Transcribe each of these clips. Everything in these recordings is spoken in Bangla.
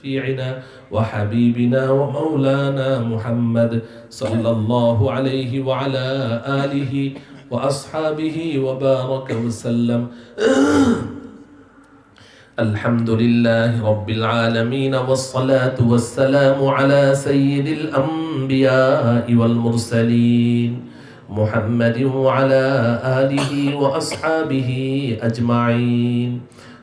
شفيعنا وحبيبنا ومولانا محمد صلى الله عليه وعلى آله وأصحابه وبارك وسلم. الحمد لله رب العالمين والصلاة والسلام على سيد الأنبياء والمرسلين محمد وعلى آله وأصحابه أجمعين.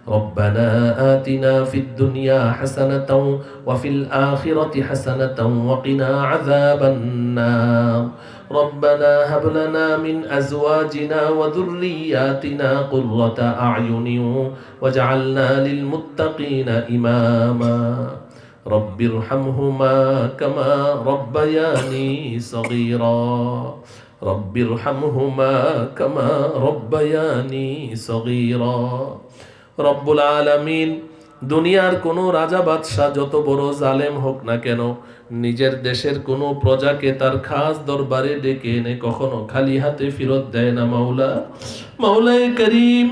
ربنا آتنا في الدنيا حسنة وفي الآخرة حسنة وقنا عذاب النار. ربنا هب لنا من أزواجنا وذرياتنا قرة أعين واجعلنا للمتقين إماما. رب ارحمهما كما ربياني صغيرا. رب ارحمهما كما ربياني صغيرا. রব্বুল আলমিন, দুনিয়ার কোনো রাজা বাদশাহ যত বড় জালেম হোক না কেন, নিজের দেশের কোনো প্রজাকে তার খাস দরবারে ডেকে এনে কখনো খালি হাতে ফেরত দেয় না মাওলা। মাওলায় করিম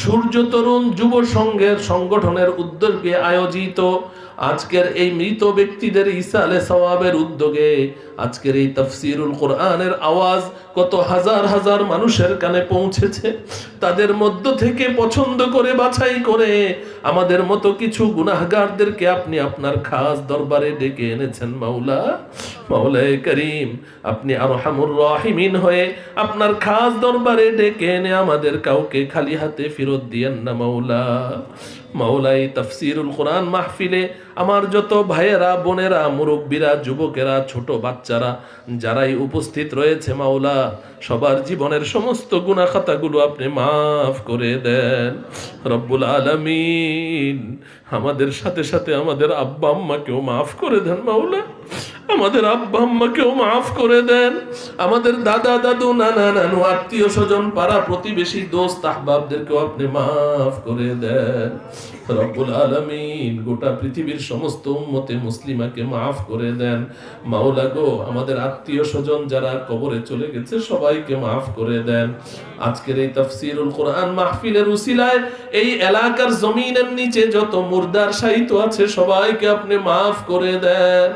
সূর্য তরুণ যুব সংঘের সংগঠনের উদ্যোগে আয়োজিত আজকের এই মৃত ব্যক্তিদের ইসালে সওয়াবের উদ্যোগে আজকের এই তাফসিরুল কোরআনের আওয়াজ কত হাজার হাজার মানুষের কানে পৌঁছেছে। তাদের মধ্য থেকে পছন্দ করে, বাছাই করে আমাদের মতো কিছু গুনাহগারদেরকে আপনি আপনার খাস দরবারে ডেকে এনেছেন, মাওলা। মাওলায়ে করিম, আপনি আরহামুর রাহিমিন হয়ে আপনার খাস দরবারে ডেকে এনে আমাদের কাউকে খালি হাতে ফেরত দিয়েন না, মাওলা। মাওলাই তাফসিরুল কোরআন মাহফিলে আমার যত ভাইয়েরা, বোনেরা, মুরব্বীরা, যুবকেরা, ছোট বাচ্চারা যারাই উপস্থিত রয়েছে মাওলা, সবার জীবনের সমস্ত গুণা খাতাগুলো আপনি মাফ করে দেন। রব্বুল আলমিন আমাদের সাথে সাথে আমাদের আব্বা আম্মাকেও মাফ করে দেন মাওলা। আমাদের আব্বা আম্মাকেও মাফ করে দেন। আমাদের দাদা, দাদু, নানা, নানু, আত্মীয় স্বজন, পাড়া প্রতিবেশী, দোস্ত, আহবাবদেরকেও আপনি মাফ করে দেন। রব্বুল আলামিন গোটা পৃথিবীর সমস্ত উম্মতে মুসলিমাকে মাফ করে দেন। মাওলা গো, আমাদের আত্মীয় স্বজন যারা কবরে চলে গেছে, সবাইকে মাফ করে দেন। আজকের এই তাফসিরুল কোরআন মাহফিলের উসিলায় এই এলাকার জমিনের নিচে যত মুর্দার সাহিত্য আছে, সবাইকে আপনি মাফ করে দেন।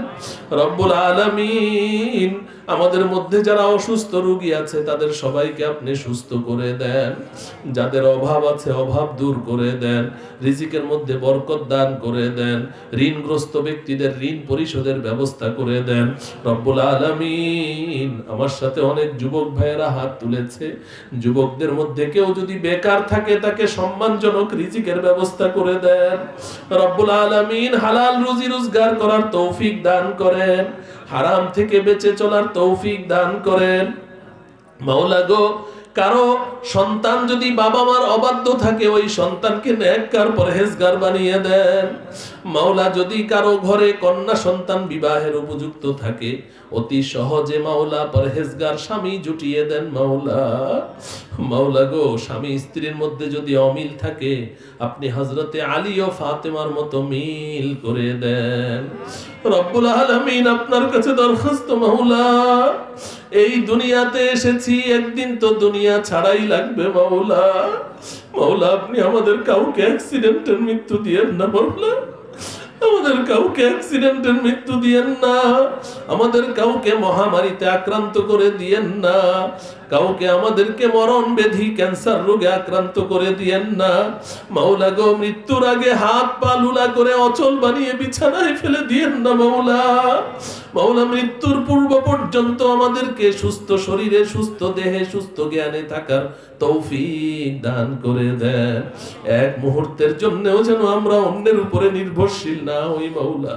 রব্বুল আলামিন আমাদের মধ্যে যারা অসুস্থ রোগী আছে, তাদের সবাইকে আপনি সুস্থ করে দেন। যাদের অভাব আছে, অভাব দূর করে দেন। রিজিকের মধ্যে বরকত দান করে দেন। ঋণগ্রস্ত ব্যক্তিদের ঋণ পরিশোধের ব্যবস্থা করে দেন। রব্বুল আলামিন আমার সাথে অনেক যুবক ভাইয়েরা হাত তুলেছে। যুবকদের মধ্যে কেউ যদি বেকার থাকে, তাকে সম্মানজনক রিজিকের ব্যবস্থা করে দেন। রব্বুল আলামিন হালাল রুজি রোজগার করার তৌফিক দান করেন। হারাম থেকে বেঁচে চলার তৌফিক দান করেন। মাওলা গো, কারও সন্তান যদি বাবা মার অবাধ্য থাকে, ওই সন্তানকে নেককার পরহেজগার বানিয়ে দেন। মাওলা যদি কারও ঘরে কন্যা সন্তান বিবাহের উপযুক্ত থাকে, অতি সহজে মাওলা পরহেজগার স্বামী জুটিয়ে দেন মাওলা। মাওলা গো, স্বামী স্ত্রীর মধ্যে যদি অমিল থাকে, আপনি হজরতে আলী ও ফাতেমার মতো মিল করে দেন। রব্বুল আলামিন আপনার কাছে দরখাস্ত, মাওলা। এই দুনিয়াতে এসেছি, একদিন তো দুনিয়া ছাড়াই লাগবে, মাওলা। মাওলা, আপনি আমাদের কাউকে অ্যাক্সিডেন্টের মৃত্যু দিয়েন না, মাওলা। আমাদের কাউকে অ্যাক্সিডেন্টের মৃত্যু দিয়েন না। আমাদের কাউকে মহামারীতে আক্রান্ত করে দিয়েন না। কাউকে আমাদেরকে মরণ ব্যাধি ক্যান্সার রোগে আক্রান্ত করে দিয়েন না। মাওলা গো, মৃত্যুর আগে হাত পা লুলা করে অচল বানিয়ে বিছানায় ফেলে দিয়েন না মাওলা। মাওলা, মৃত্যুর পূর্ব পর্যন্ত আমাদেরকে সুস্থ শরীরে, সুস্থ দেহে, সুস্থ জ্ঞানে থাকার তৌফিক দান করে দেন। এক মুহূর্তের জন্যও যেন আমরা অন্যের উপরে নির্ভরশীল না ওই মাওলা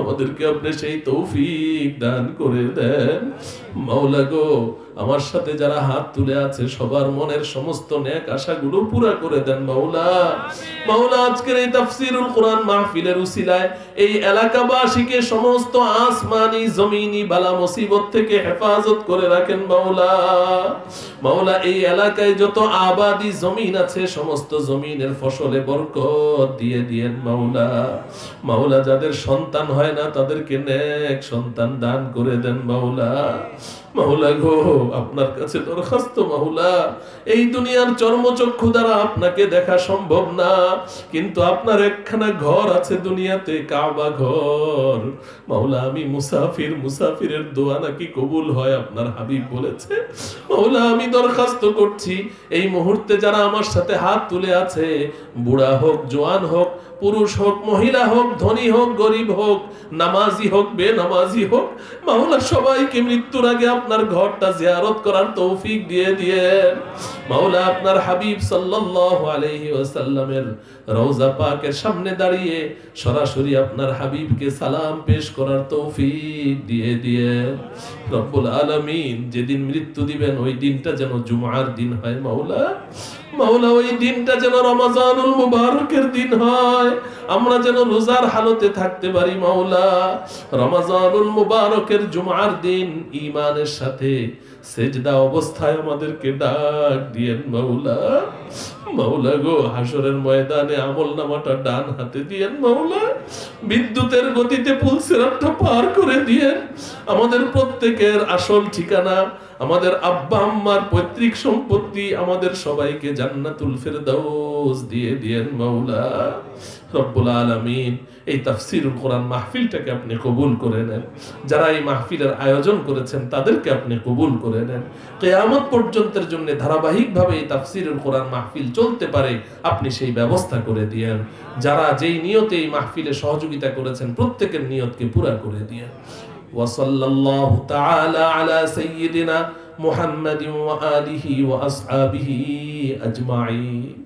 আমাদেরকে আপনি সেই তৌফিক দান করে দেন। মাওলা গো আমার সাথে যারা হাত তুলে আছে, সবার মনের সমস্ত ন্যাক আশাগুলো পুরা করে দেন মাওলা। মাওলা, আজকের এই তাফসিরুল কোরআন মাহফিলের উসিলায় এই এলাকাবাসীকে সমস্ত আসমানি, জমিনি বালা মুসিবত থেকে হেফাজত করে রাখেন মাওলা। মাওলা, এই এলাকায় যত আবাদি জমিন আছে, সমস্ত জমিনের ফসলে বরকত দিয়ে দিয়েন মাওলা। মাওলা, যাদের সন্তান হয় না, তাদেরকে নেক সন্তান দান করে দেন মাওলা। মাওলা গো, আপনার কাছে দরখাস্ত মাহুলা এই দুনিয়ার চর্মচক্ষু দ্বারা আপনাকে দেখা সম্ভব না, কিন্তু আপনার একখানা ঘর আছে দুনিয়াতে, কাবা ঘর। মাওলা, আমি মুসাফির, মুসাফিরের দোয়া নাকি কবুল হয়, আপনার হাবিব বলেছে। মাওলা, আমি দরখাস্ত করছি। এই মুহূর্তে যারা আমার সাথে হাত তুলে আছে, বুড়া হোক, জোয়ান হোক পুরুষ হোক, মহিলা হোক, ধনী হোক, গরিব হোক, নামাজি হোক, বেনামাজি হোক, মাওলা সবাইকে মৃত্যুর আগে আপনার ঘরটা জিয়ারত করার তৌফিক দিয়ে দিয়ে মাওলা আপনার হাবিব সাল্লাল্লাহু আলাইহি ওয়াসাল্লামের রওজা পাকের সামনে দাঁড়িয়ে সরাসরি আপনার হাবিবকে সালাম পেশ করার তৌফিক দিয়ে দিয়ে, রব্বুল আলামিন যেদিন মৃত্যু দিবেন ওই দিনটা যেন জুমার দিন হয় মাওলা মাওলা ওই দিনটা যেন রমাজানুল মুবারকের দিন হয়, আমরা যেন রোজার হালতে থাকতে পারি মাওলা, রমাজানুল মুবারকের জুমার দিন ইমানের সাথে সেজদা অবস্থায় আমাদেরকে ডাক দিয়েন মাওলা মাওলা গো, হাসরের ময়দানে আমল নামাটা ডান হাতে দিয়েন মাওলা বিদ্যুতের গতিতে পুলসিরাতটা পার করে দিয়েন। আমাদের প্রত্যেকের আসল ঠিকানা, আমাদের আব্বা আম্মার পৈতৃক সম্পত্তি আমাদের সবাইকে জান্নাতুল ফেরদাউস দিয়ে দিয়েন মাওলা রব্বুল আলামিন এই তাফসিরুল কোরআন মাহফিলটাকে আপনি কবুল করে নেন যারা এই মাহফিলের আয়োজন করেছেন তাদেরকে আপনি কবুল করে নেন কেয়ামত পর্যন্তের জন্য ধারাবাহিকভাবে এই তাফসিরুল কোরআন মাহফিল চলতে পারে আপনি সেই ব্যবস্থা করে দিয়েন যারা যেই নিয়তে এই মাহফিলে সহযোগিতা করেছেন প্রত্যেকের নিয়তকে পুরা করে দিয়েন وصلى الله تعالى على سيدنا محمد وآله وأصحابه أجمعين